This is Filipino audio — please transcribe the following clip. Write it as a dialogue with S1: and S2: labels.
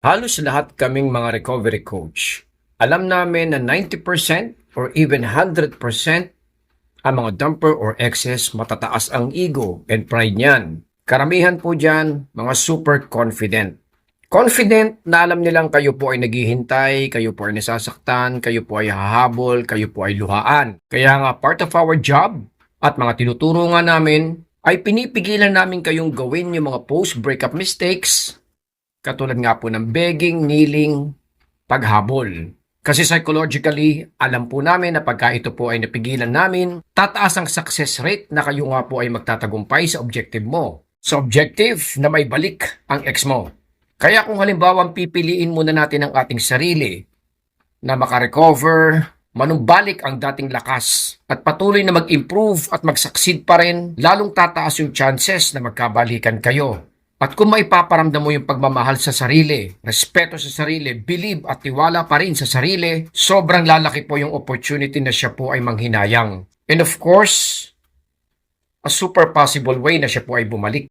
S1: Halos lahat kaming mga recovery coach. Alam namin na 90% or even 100% ang mga dumper or excess matataas ang ego and pride niyan. Karamihan po dyan, mga super confident. Confident na alam nilang kayo po ay naghihintay, kayo po ay nasasaktan, kayo po ay hahabol, kayo po ay luhaan. Kaya nga part of our job at mga tinuturo nga namin ay pinipigilan namin kayong gawin yung mga post-breakup mistakes katulad nga po ng begging, kneeling, paghabol. Kasi psychologically, alam po namin na pagka ito po ay napigilan namin, tataas ang success rate na kayo nga po ay magtatagumpay sa objective mo. Sa objective na may balik ang ex mo. Kaya kung halimbawa pipiliin muna natin ang ating sarili na makarecover, manumbalik ang dating lakas at patuloy na mag-improve at mag-succeed pa rin, lalong tataas yung chances na magkabalikan kayo. At kung maipaparamdam mo yung pagmamahal sa sarili, respeto sa sarili, believe at tiwala pa rin sa sarili, sobrang lalaki po yung opportunity na siya po ay manghinayang. And of course, a super possible way na siya po ay bumalik.